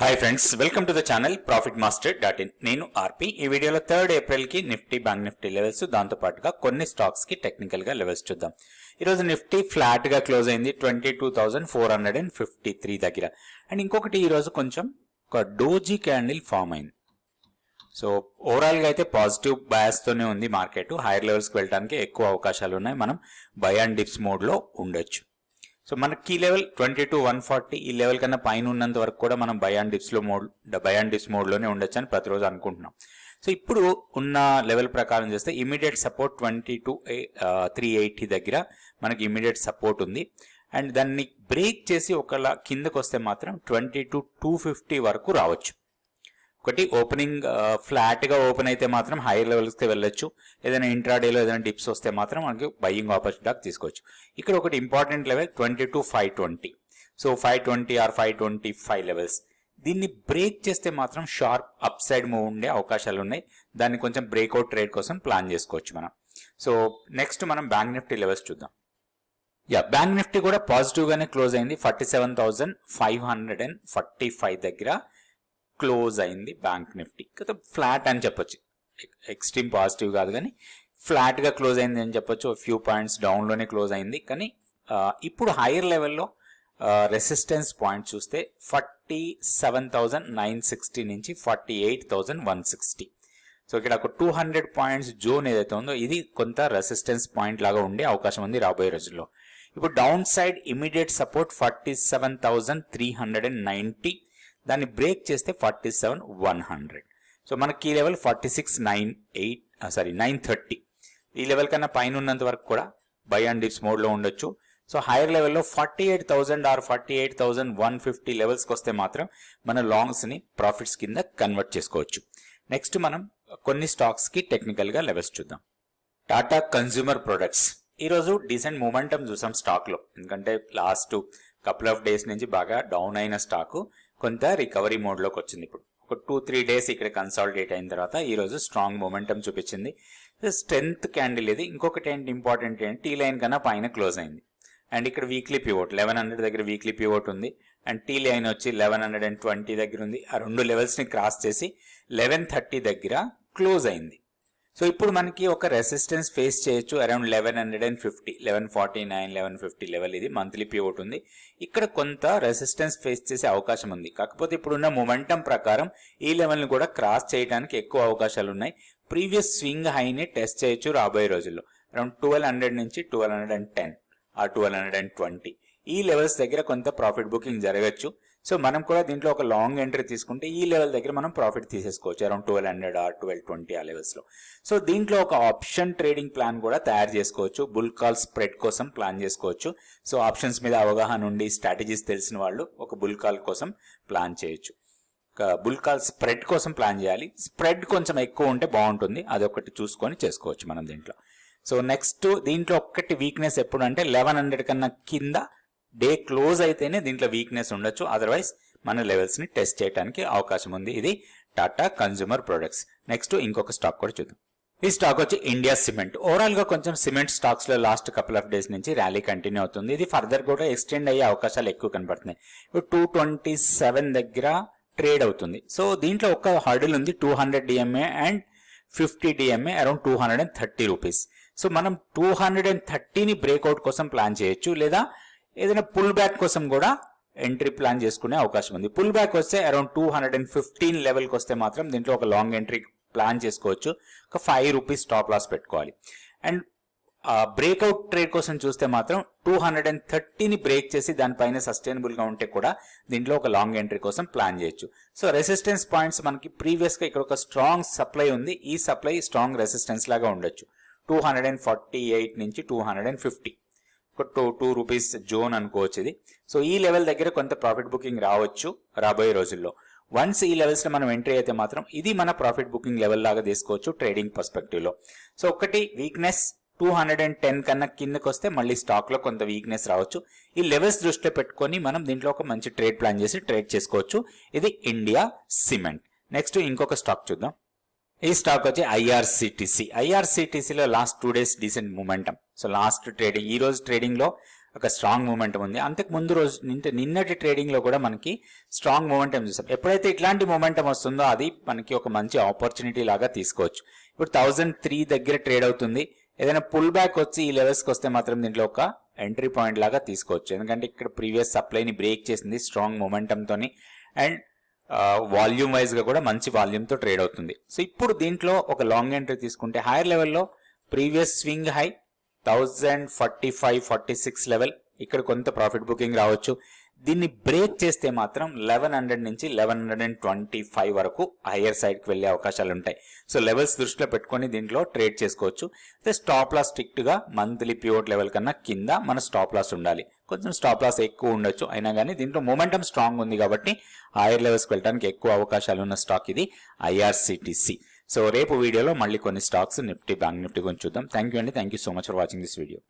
Hi friends welcome to the channel profit master dot in నేను ఆర్పి. ఈ వీడియోలో third ఏప్రిల్కి నిఫ్టీ బ్యాంక్ నిఫ్టీ లెవెల్స్ దాంతో పాటుగా కొన్ని స్టాక్స్కి టెక్నికల్గా లెవెల్స్ చూద్దాం. ఈ రోజు నిఫ్టీ ఫ్లాట్గా క్లోజ్ అయింది twenty two thousand four hundred and fifty three దగ్గర. అండ్ ఇంకొకటి ఈ రోజు కొంచెం ఒక డోజీ క్యాండిల్ ఫామ్ అయింది. సో ఓవరాల్గా అయితే పాజిటివ్ బయాస్ తోనే ఉంది మార్కెట్ హైయర్ లెవెల్స్కి వెళ్ళడానికి ఎక్కువ అవకాశాలు ఉన్నాయి. మనం బై అండ్ డిప్స్ మోడ్లో ఉండొచ్చు. సో మనకి level twenty two one forty ఈ లెవెల్ కన్నా పైన ఉన్నంత వరకు కూడా మనం బయాన్ డిప్స్లో మోడ్ బయాన్ డిప్స్ మోడ్లోనే ఉండొచ్చు అని ప్రతిరోజు అనుకుంటున్నాం. సో ఇప్పుడు ఉన్న లెవెల్ ప్రకారం చేస్తే immediate support twenty two three eighty దగ్గర మనకి ఇమీడియట్ సపోర్ట్ ఉంది. అండ్ దాన్ని బ్రేక్ చేసి ఒకలా కిందకు వస్తే మాత్రం ట్వంటీ టు టూ ఫిఫ్టీ వరకు రావచ్చు. ఒకటి ఓపెనింగ్ ఫ్లాట్గా ఓపెన్ అయితే మాత్రం హైయర్ లెవెల్స్కి వెళ్ళొచ్చు. ఏదైనా ఇంట్రాడేలో ఏదైనా డిప్స్ వస్తే మాత్రం మనకి బయ్యింగ్ ఆపర్చునిటీ తీసుకోవచ్చు. ఇక్కడ ఒకటి important level twenty two five twenty so five twenty or five twenty five levels దీన్ని బ్రేక్ చేస్తే మాత్రం షార్ప్ అప్ సైడ్ మూవ్ ఉండే అవకాశాలు ఉన్నాయి. దాన్ని కొంచెం బ్రేక్అవుట్ ట్రేడ్ కోసం ప్లాన్ చేసుకోవచ్చు మనం. సో నెక్స్ట్ మనం బ్యాంక్ నిఫ్టీ లెవెల్స్ చూద్దాం. యా బ్యాంక్ నిఫ్టీ కూడా పాజిటివ్గానే క్లోజ్ అయింది. Forty seven thousand five hundred and forty five దగ్గర. క్లోజ్ అయింది బ్యాంక్ నిఫ్టీ. కదా ఫ్లాట్ అని చెప్పొచ్చు. ఎక్స్ట్రీమ్ పాజిటివ్ కాదు కానీ ఫ్లాట్గా క్లోజ్ అయింది అని చెప్పొచ్చు. ఫ్యూ పాయింట్స్ డౌన్లోనే క్లోజ్ అయింది. కానీ ఇప్పుడు హైయర్ లెవెల్లో రెసిస్టెన్స్ పాయింట్ చూస్తే forty seven thousand nine sixty నుంచి forty eight thousand one sixty. So ఇక్కడ ఒక టూ హండ్రెడ్ పాయింట్స్ జోన్ ఏదైతే ఉందో ఇది కొంత రెసిస్టెన్స్ పాయింట్ లాగా ఉండే అవకాశం ఉంది రాబోయే రోజుల్లో. ఇప్పుడు down side immediate support forty seven thousand three hundred and ninety దాన్ని బ్రేక్ చేస్తే forty seven one hundred. So మనకి ఈ level forty six nine eight sorry nine thirty. ఈ లెవెల్ కన్నా పైన ఉన్నంత వరకు కూడా బై అండ్ డిప్స్ మోడ్లో ఉండొచ్చు. సో హైయర్ లెవెల్లో forty eight thousand or forty eight thousand one fifty లెవెల్స్కి వస్తే మాత్రం మన లాంగ్స్ని ప్రాఫిట్స్ కింద కన్వర్ట్ చేసుకోవచ్చు. నెక్స్ట్ మనం కొన్ని స్టాక్స్కి టెక్నికల్గా లెవెల్స్ చూద్దాం. Tata Consumer Products. ఈరోజు డీసెంట్ మూమెంటం చూసాం స్టాక్లో. ఎందుకంటే లాస్ట్ కపుల్ ఆఫ్ డేస్ నుంచి బాగా డౌన్ అయిన స్టాకు. కొంత రికవరీ మోడ్లోకి వచ్చింది ఇప్పుడు. ఒక టూ త్రీ డేస్ ఇక్కడ కన్సాలిడేట్ అయిన తర్వాత ఈ రోజు స్ట్రాంగ్ మూమెంటం చూపించింది. స్ట్రెంత్ క్యాండిల్ ఇది. ఇంకొకటి ఏంటి ఇంపార్టెంట్ ఏంటి టీ లైన్ కన్నా పైన క్లోజ్ అయింది. అండ్ ఇక్కడ వీక్లీ పివోట్ లెవెన్ హండ్రెడ్ దగ్గర వీక్లీ పివోట్ ఉంది. అండ్ టీ లైన్ వచ్చి లెవెన్ హండ్రెడ్ అండ్ ట్వంటీ దగ్గర ఉంది. ఆ రెండు లెవెల్స్ని క్రాస్ చేసి లెవెన్ థర్టీ దగ్గర క్లోజ్ అయింది. సో ఇప్పుడు మనకి ఒక రెసిస్టెన్స్ ఫేస్ చేయొచ్చు around eleven hundred and fifty eleven forty nine eleven fifty level ఇది మంత్లీ పివోట్ ఉంది. ఇక్కడ కొంత రెసిస్టెన్స్ ఫేస్ చేసే అవకాశం ఉంది. కాకపోతే ఇప్పుడున్న మొమెంటం ప్రకారం ఈ లెవెల్ని కూడా క్రాస్ చేయడానికి ఎక్కువ అవకాశాలు ఉన్నాయి. ప్రీవియస్ స్వింగ్ హైని టెస్ట్ చేయొచ్చు రాబోయే రోజుల్లో. అరౌండ్ ట్వెల్వ్ హండ్రెడ్ నుంచి ట్వెల్వ్ హండ్రెడ్ అండ్ టెన్ ఆ ట్వెల్వ్ హండ్రెడ్ అండ్ ట్వంటీ ఈ లెవెల్స్ దగ్గర కొంత ప్రాఫిట్ బుకింగ్ జరగచ్చు. సో మనం కూడా దీంట్లో ఒక లాంగ్ ఎంట్రీ తీసుకుంటే ఈ లెవెల్ దగ్గర మనం ప్రాఫిట్ తీసేసుకోవచ్చు. Around twelve hundred or twelve twenty ఆ లెవెల్స్లో. సో దీంట్లో ఒక ఆప్షన్ ట్రేడింగ్ ప్లాన్ కూడా తయారు చేసుకోవచ్చు. బుల్ కాల్ స్ప్రెడ్ కోసం ప్లాన్ చేసుకోవచ్చు. సో ఆప్షన్స్ మీద అవగాహన ఉండి స్ట్రాటజీస్ తెలిసిన వాళ్ళు ఒక బుల్ కాల్ కోసం ప్లాన్ చేయొచ్చు. బుల్ కాల్ స్ప్రెడ్ కోసం ప్లాన్ చేయాలి. స్ప్రెడ్ కొంచెం ఎక్కువ ఉంటే బాగుంటుంది. అదొకటి చూసుకొని చేసుకోవచ్చు మనం దీంట్లో. సో నెక్స్ట్ దీంట్లో ఒక్కటి వీక్నెస్ ఎప్పుడు అంటే లెవెన్ హండ్రెడ్ కన్నా కింద డే క్లోజ్ అయితేనే దీంట్లో వీక్నెస్ ఉండొచ్చు. అదర్వైజ్ మన లెవెల్స్ని టెస్ట్ చేయడానికి అవకాశం ఉంది. ఇది టాటా కన్జ్యూమర్ ప్రొడక్ట్స్ నెక్స్ట్ ఇంకొక స్టాక్ కూడా చూద్దాం. ఈ స్టాక్ వచ్చి ఇండియా సిమెంట్ ఓవరాల్గా కొంచెం సిమెంట్ స్టాక్స్లో లాస్ట్ కపుల్ ఆఫ్ డేస్ నుంచి ర్యాలీ కంటిన్యూ అవుతుంది. ఇది ఫర్దర్ కూడా ఎక్స్టెండ్ అయ్యే అవకాశాలు ఎక్కువ కనబడుతున్నాయి. ఇప్పుడు టూ ట్వంటీ సెవెన్ దగ్గర ట్రేడ్ అవుతుంది. సో దీంట్లో ఒక హర్డిల్ ఉంది. Two hundred DMA and fifty DMA around two hundred and thirty rupees so మనం టూ హండ్రెడ్ అండ్ థర్టీని బ్రేక్అవుట్ కోసం ప్లాన్ చేయొచ్చు. లేదా ఏదైనా పుల్ బ్యాక్ కోసం కూడా ఎంట్రీ ప్లాన్ చేసుకునే అవకాశం ఉంది. పుల్ బ్యాక్ వస్తే around two hundred and fifteen లెవెల్కి వస్తే మాత్రం దీంట్లో ఒక లాంగ్ ఎంట్రీ ప్లాన్ చేసుకోవచ్చు. ఒక ఫైవ్ రూపీస్ స్టాప్ లాస్ పెట్టుకోవాలి. అండ్ బ్రేక్అవుట్ ట్రేడ్ కోసం చూస్తే మాత్రం టూ హండ్రెడ్ అండ్ థర్టీని బ్రేక్ చేసి దానిపైన సస్టైనబుల్గా ఉంటే కూడా దీంట్లో ఒక లాంగ్ ఎంట్రీ కోసం ప్లాన్ చేయొచ్చు. సో రెసిస్టెన్స్ పాయింట్స్ మనకి ప్రీవియస్గా ఇక్కడ ఒక స్ట్రాంగ్ సప్లై ఉంది. ఈ సప్లై స్ట్రాంగ్ రెసిస్టెన్స్ లాగా ఉండొచ్చు. Two hundred and forty eight నుంచి టూ హండ్రెడ్ అండ్ ఫిఫ్టీ ఒక టూ టూ రూపీస్ జోన్ అనుకోవచ్చు ఇది సో ఈ లెవెల్ దగ్గర కొంత ప్రాఫిట్ బుకింగ్ రావచ్చు రాబోయే రోజుల్లో. వన్స్ ఈ లెవెల్స్లో మనం ఎంట్రీ అయితే మాత్రం ఇది మన ప్రాఫిట్ బుకింగ్ లెవెల్ లాగా తీసుకోవచ్చు ట్రేడింగ్ పర్స్పెక్టివ్లో. సో ఒకటి weakness two hundred and ten కన్నా కిందకి వస్తే మళ్ళీ స్టాక్లో కొంత వీక్నెస్ రావచ్చు. ఈ లెవెల్స్ దృష్టిలో పెట్టుకొని మనం దీంట్లో ఒక మంచి ట్రేడ్ ప్లాన్ చేసి ట్రేడ్ చేసుకోవచ్చు. ఇది ఇండియా సిమెంట్ నెక్స్ట్ ఇంకొక స్టాక్ చూద్దాం. ఈ స్టాక్ వచ్చి IRCTC ఐఆర్సిటిసిలో last two days decent momentum so last trading ఈ రోజు ట్రేడింగ్లో ఒక స్ట్రాంగ్ మూమెంటం ఉంది. అంతకు ముందు రోజు నిన్నటి ట్రేడింగ్లో కూడా మనకి స్ట్రాంగ్ మూమెంటం చూసాం. ఎప్పుడైతే ఇట్లాంటి మూమెంటం వస్తుందో అది మనకి ఒక మంచి ఆపర్చునిటీ లాగా తీసుకోవచ్చు. ఇప్పుడు థౌజండ్ త్రీ దగ్గర ట్రేడ్ అవుతుంది. ఏదైనా పుల్ బ్యాక్ వచ్చి ఈ లెవెల్స్కి వస్తే మాత్రం దీంట్లో ఒక ఎంట్రీ పాయింట్ లాగా తీసుకోవచ్చు. ఎందుకంటే ఇక్కడ ప్రీవియస్ సప్లైని బ్రేక్ చేసింది స్ట్రాంగ్ మొమెంటమ్ తోని. అండ్ వాల్యూమ్ వైజ్గా కూడా మంచి వాల్యూమ్తో ట్రేడ్ అవుతుంది. సో ఇప్పుడు దీంట్లో ఒక లాంగ్ ఎంట్రీ తీసుకుంటే హైయర్ లెవెల్లో previous swing high thousand forty five forty six level ఇక్కడ కొంత ప్రాఫిట్ బుకింగ్ రావచ్చు. దీన్ని బ్రేక్ చేస్తే మాత్రం లెవెన్ హండ్రెడ్ నుంచి eleven hundred and twenty five వరకు హయ్యర్ సైడ్కి వెళ్ళే అవకాశాలు ఉంటాయి. సో లెవెల్స్ దృష్టిలో పెట్టుకొని దీంట్లో ట్రేడ్ చేసుకోవచ్చు. అయితే స్టాప్ లాస్ స్ట్రిక్ట్గా మంత్లీ పివోట్ లెవెల్ కన్నా కింద మన స్టాప్ లాస్ ఉండాలి. కొంచెం స్టాప్ లాస్ ఎక్కువ ఉండొచ్చు. అయినా కానీ దీంట్లో మొమెంటం స్ట్రాంగ్ ఉంది కాబట్టి హైయర్ లెవెల్స్ వెళ్ళడానికి ఎక్కువ అవకాశాలు ఉన్న స్టాక్ ఇది ఐఆర్సిటిసి సో రేపు వీడియోలో మళ్ళీ కొన్ని స్టాక్స్ నిఫ్టీ బ్యాంక్ నిఫ్టీ గురించి చూద్దాం. థ్యాంక్ యూ అండి. Thank you so much for watching this video